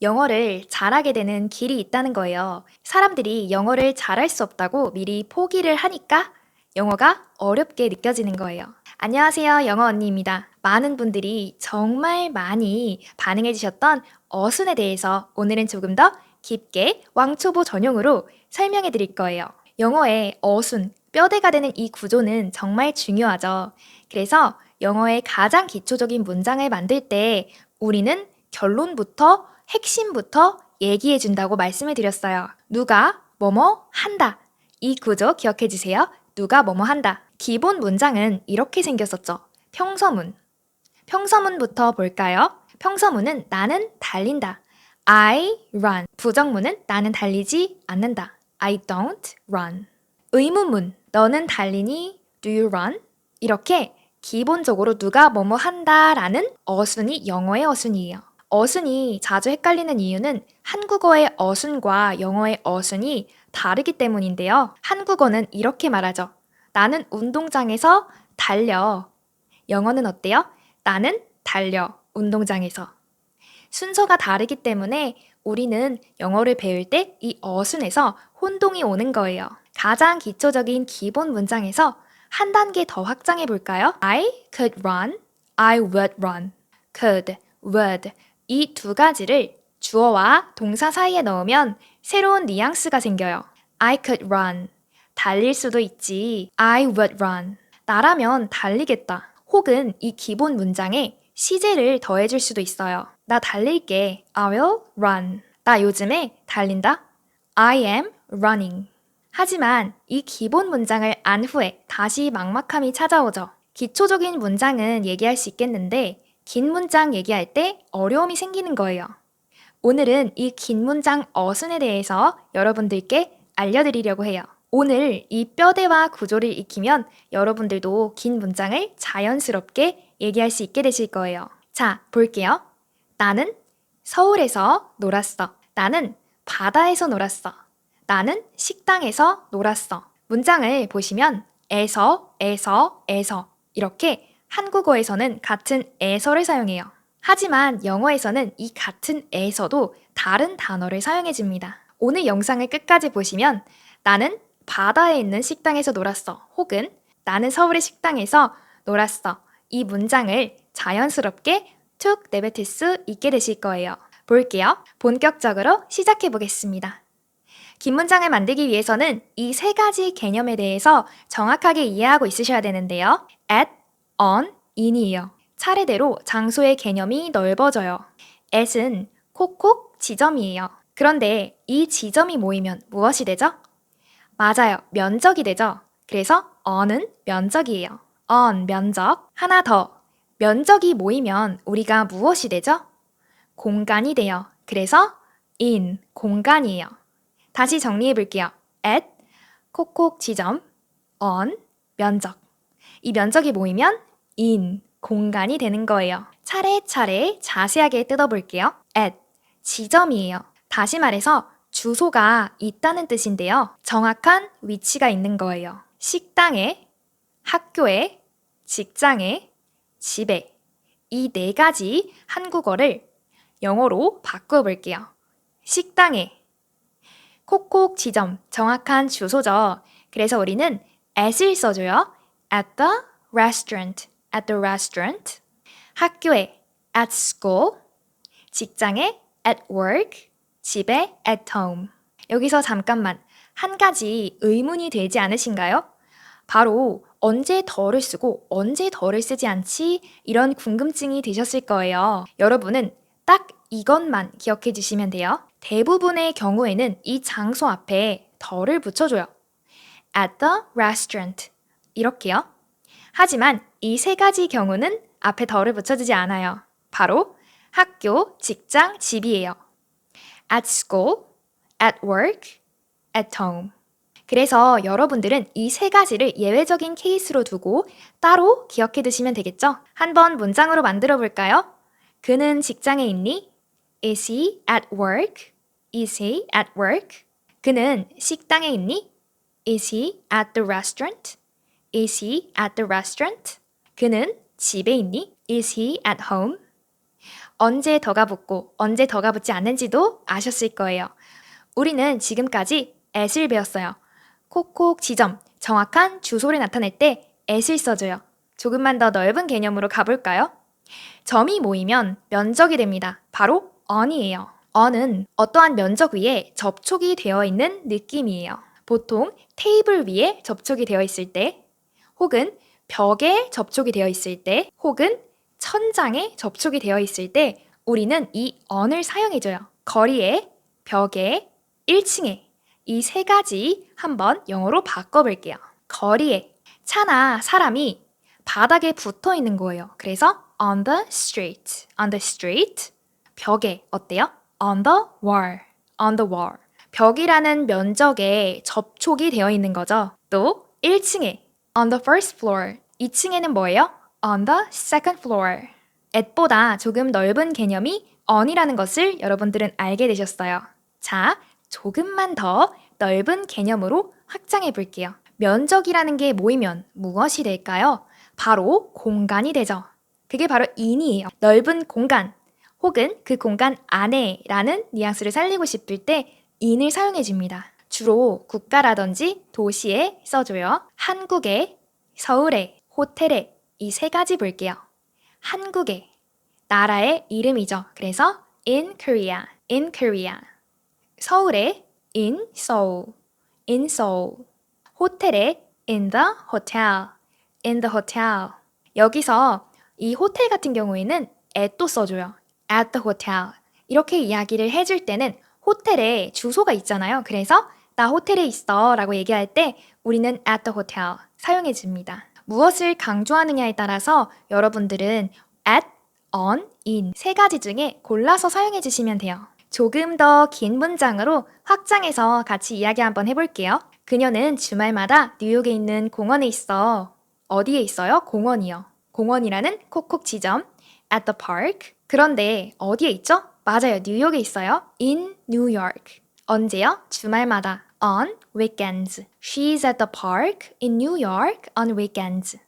영어를 잘하게 되는 길이 있다는 거예요. 사람들이 영어를 잘할 수 없다고 미리 포기를 하니까 영어가 어렵게 느껴지는 거예요. 안녕하세요. 영어 언니입니다. 많은 분들이 정말 많이 반응해 주셨던 어순에 대해서 오늘은 조금 더 깊게 왕초보 전용으로 설명해 드릴 거예요. 영어의 어순, 뼈대가 되는 이 구조는 정말 중요하죠. 그래서 영어의 가장 기초적인 문장을 만들 때 우리는 결론부터 핵심부터 얘기해 준다고 말씀을 드렸어요. 누가 뭐뭐 한다. 이 구조 기억해 주세요. 누가 뭐뭐 한다. 기본 문장은 이렇게 생겼었죠. 평서문. 평서문부터 볼까요? 평서문은 나는 달린다. I run. 부정문은 나는 달리지 않는다. I don't run. 의문문. 너는 달리니? Do you run? 이렇게 기본적으로 누가 뭐뭐 한다라는 어순이 영어의 어순이에요. 어순이 자주 헷갈리는 이유는 한국어의 어순과 영어의 어순이 다르기 때문인데요. 한국어는 이렇게 말하죠. 나는 운동장에서 달려. 영어는 어때요? 나는 달려. 운동장에서. 순서가 다르기 때문에 우리는 영어를 배울 때 이 어순에서 혼동이 오는 거예요. 가장 기초적인 기본 문장에서 한 단계 더 확장해 볼까요? I could run, I would run. could, would 이 두 가지를 주어와 동사 사이에 넣으면 새로운 뉘앙스가 생겨요. I could run. 달릴 수도 있지. I would run. 나라면 달리겠다. 혹은 이 기본 문장에 시제를 더해줄 수도 있어요. 나 달릴게. I will run. 나 요즘에 달린다. I am running. 하지만 이 기본 문장을 안 후에 다시 막막함이 찾아오죠. 기초적인 문장은 얘기할 수 있겠는데 긴 문장 얘기할 때 어려움이 생기는 거예요. 오늘은 이 긴 문장 어순에 대해서 여러분들께 알려드리려고 해요. 오늘 이 뼈대와 구조를 익히면 여러분들도 긴 문장을 자연스럽게 얘기할 수 있게 되실 거예요. 자, 볼게요. 나는 서울에서 놀았어. 나는 바다에서 놀았어. 나는 식당에서 놀았어. 문장을 보시면 에서, 에서, 에서 이렇게 한국어에서는 같은 에서를 사용해요. 하지만 영어에서는 이 같은 에서도 다른 단어를 사용해 줍니다. 오늘 영상을 끝까지 보시면 나는 바다에 있는 식당에서 놀았어. 혹은 나는 서울의 식당에서 놀았어. 이 문장을 자연스럽게 툭 내뱉을 수 있게 되실 거예요. 볼게요. 본격적으로 시작해 보겠습니다. 긴 문장을 만들기 위해서는 이 세 가지 개념에 대해서 정확하게 이해하고 있으셔야 되는데요. at, on, in이에요. 차례대로 장소의 개념이 넓어져요. at은 콕콕 지점이에요. 그런데 이 지점이 모이면 무엇이 되죠? 맞아요. 면적이 되죠. 그래서 on은 면적이에요. on, 면적. 하나 더. 면적이 모이면 우리가 무엇이 되죠? 공간이 돼요. 그래서 in, 공간이에요. 다시 정리해 볼게요. at, 콕콕 지점, on, 면적. 이 면적이 모이면 in, 공간이 되는 거예요. 차례차례 자세하게 뜯어볼게요. at, 지점이에요. 다시 말해서 주소가 있다는 뜻인데요. 정확한 위치가 있는 거예요. 식당에, 학교에, 직장에, 집에. 이 네 가지 한국어를 영어로 바꾸어 볼게요. 식당에, 콕콕 지점, 정확한 주소죠. 그래서 우리는 at을 써줘요. At the restaurant, at the restaurant. 학교에 at school, 직장에 at work, 집에 at home. 여기서 잠깐만 한 가지 의문이 되지 않으신가요? 바로 언제 더를 쓰고 언제 더를 쓰지 않지? 이런 궁금증이 드셨을 거예요. 여러분은 딱 이것만 기억해 주시면 돼요. 대부분의 경우에는 이 장소 앞에 더를 붙여줘요. at the restaurant. 이렇게요. 하지만 이 세 가지 경우는 앞에 더를 붙여주지 않아요. 바로 학교, 직장, 집이에요. at school, at work, at home. 그래서 여러분들은 이 세 가지를 예외적인 케이스로 두고 따로 기억해 두시면 되겠죠? 한번 문장으로 만들어 볼까요? 그는 직장에 있니? Is he at work? Is he at work? 그는 식당에 있니? Is he at the restaurant? Is he at the restaurant? 그는 집에 있니? Is he at home? 언제 더가 붙고 언제 더가 붙지 않는지도 아셨을 거예요. 우리는 지금까지 at을 배웠어요. 콕콕 지점, 정확한 주소를 나타낼 때 at을 써줘요. 조금만 더 넓은 개념으로 가볼까요? 점이 모이면 면적이 됩니다. 바로 on이에요. on은 어떠한 면적 위에 접촉이 되어 있는 느낌이에요. 보통 테이블 위에 접촉이 되어 있을 때, 혹은 벽에 접촉이 되어 있을 때, 혹은 천장에 접촉이 되어 있을 때, 우리는 이 on을 사용해줘요. 거리에, 벽에, 1층에 이 세 가지 한번 영어로 바꿔볼게요. 거리에 차나 사람이 바닥에 붙어 있는 거예요. 그래서 on the street, on the street. 벽에 어때요? on the wall, on the wall. 벽이라는 면적에 접촉이 되어 있는 거죠. 또 1층에 on the first floor. 2층에는 뭐예요? on the second floor. at보다 조금 넓은 개념이 on이라는 것을 여러분들은 알게 되셨어요. 자, 조금만 더 넓은 개념으로 확장해 볼게요. 면적이라는 게 모이면 무엇이 될까요? 바로 공간이 되죠. 그게 바로 인이에요. 넓은 공간 혹은 그 공간 안에라는 뉘앙스를 살리고 싶을 때 인을 사용해 줍니다. 주로 국가라든지 도시에 써줘요. 한국에, 서울에, 호텔에 이 세 가지 볼게요. 한국에 나라의 이름이죠. 그래서 in Korea, in Korea. 서울에 in Seoul, in Seoul. 호텔에 in the hotel, in the hotel. 여기서 이 호텔 같은 경우에는 at도 써줘요. at the hotel. 이렇게 이야기를 해줄 때는 호텔에 주소가 있잖아요. 그래서 나 호텔에 있어 라고 얘기할 때 우리는 at the hotel 사용해 줍니다. 무엇을 강조하느냐에 따라서 여러분들은 at, on, in 세 가지 중에 골라서 사용해 주시면 돼요. 조금 더 긴 문장으로 확장해서 같이 이야기 한번 해볼게요. 그녀는 주말마다 뉴욕에 있는 공원에 있어. 어디에 있어요? 공원이요. 공원이라는 콕콕 지점 at the park. 그런데 어디에 있죠? 맞아요. 뉴욕에 있어요. in New York. 언제요? 주말마다 on weekends. She's at the park in New York on weekends.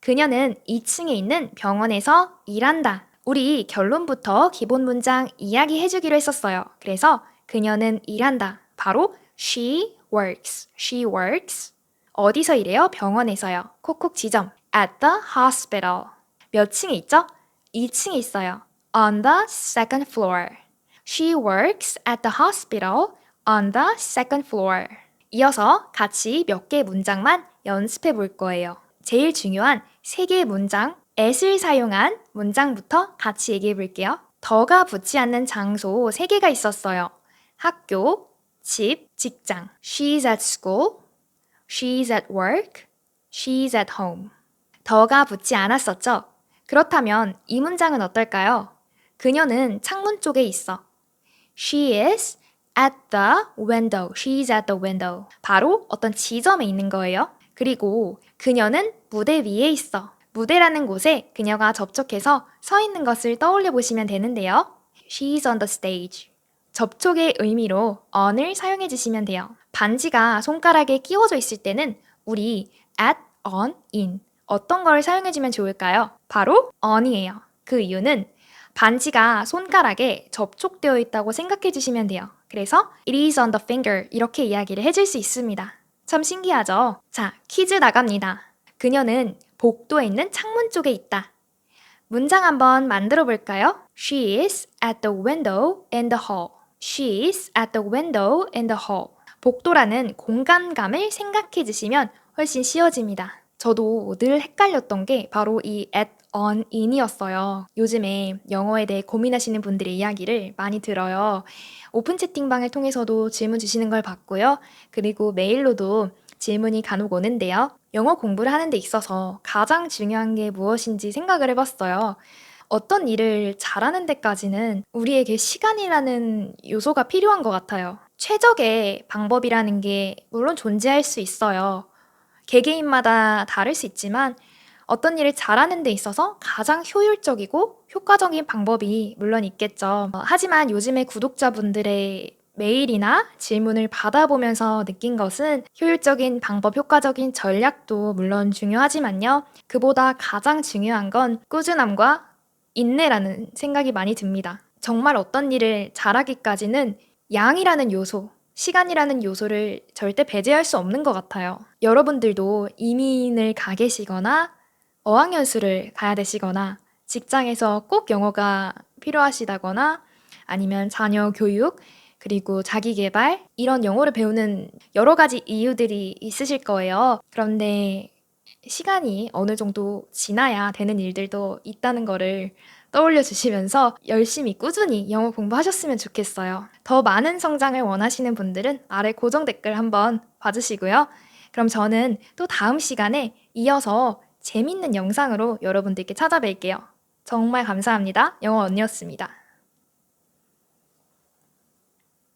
그녀는 2층에 있는 병원에서 일한다. 우리 결론부터 기본 문장 이야기해 주기로 했었어요. 그래서 그녀는 일한다. 바로 she works. she works. 어디서 일해요? 병원에서요. 콕콕 지점. at the hospital. 몇 층에 있죠? 2층에 있어요. on the second floor. She works at the hospital on the second floor. 이어서 같이 몇 개 문장만 연습해 볼 거예요. 제일 중요한 세 개의 문장, at을 사용한 문장부터 같이 얘기해 볼게요. 더가 붙지 않는 장소 세 개가 있었어요. 학교, 집, 직장. She's at school. She's at work. She's at home. 더가 붙지 않았었죠? 그렇다면 이 문장은 어떨까요? 그녀는 창문 쪽에 있어. She is at the window. She's at the window. 바로 어떤 지점에 있는 거예요. 그리고 그녀는 무대 위에 있어. 무대라는 곳에 그녀가 접촉해서 서 있는 것을 떠올려 보시면 되는데요. She's on the stage. 접촉의 의미로 on을 사용해 주시면 돼요. 반지가 손가락에 끼워져 있을 때는 우리 at, on, in 어떤 걸 사용해 주면 좋을까요? 바로 on이에요. 그 이유는 반지가 손가락에 접촉되어 있다고 생각해 주시면 돼요. 그래서 it is on the finger 이렇게 이야기를 해줄 수 있습니다. 참 신기하죠? 자, 퀴즈 나갑니다. 그녀는 복도에 있는 창문 쪽에 있다. 문장 한번 만들어 볼까요? She is at the window in the hall. She is at the window in the hall. 복도라는 공간감을 생각해 주시면 훨씬 쉬워집니다. 저도 늘 헷갈렸던 게 바로 이 at, on, in이었어요. 요즘에 영어에 대해 고민하시는 분들의 이야기를 많이 들어요. 오픈 채팅방을 통해서도 질문 주시는 걸 봤고요. 그리고 메일로도 질문이 간혹 오는데요. 영어 공부를 하는 데 있어서 가장 중요한 게 무엇인지 생각을 해봤어요. 어떤 일을 잘하는 데까지는 우리에게 시간이라는 요소가 필요한 것 같아요. 최적의 방법이라는 게 물론 존재할 수 있어요. 개개인마다 다를 수 있지만 어떤 일을 잘하는 데 있어서 가장 효율적이고 효과적인 방법이 물론 있겠죠. 어, 하지만 요즘에 구독자분들의 메일이나 질문을 받아보면서 느낀 것은 효율적인 방법, 효과적인 전략도 물론 중요하지만요. 그보다 가장 중요한 건 꾸준함과 인내라는 생각이 많이 듭니다. 정말 어떤 일을 잘하기까지는 양이라는 요소, 시간이라는 요소를 절대 배제할 수 없는 것 같아요. 여러분들도 이민을 가 계시거나 어학연수를 가야 되시거나 직장에서 꼭 영어가 필요하시다거나 아니면 자녀 교육 그리고 자기 개발 이런 영어를 배우는 여러 가지 이유들이 있으실 거예요. 그런데 시간이 어느 정도 지나야 되는 일들도 있다는 거를 떠올려 주시면서 열심히 꾸준히 영어 공부하셨으면 좋겠어요. 더 많은 성장을 원하시는 분들은 아래 고정 댓글 한번 봐주시고요. 그럼 저는 또 다음 시간에 이어서 재밌는 영상으로 여러분들께 찾아뵐게요. 정말 감사합니다. 영어 언니였습니다.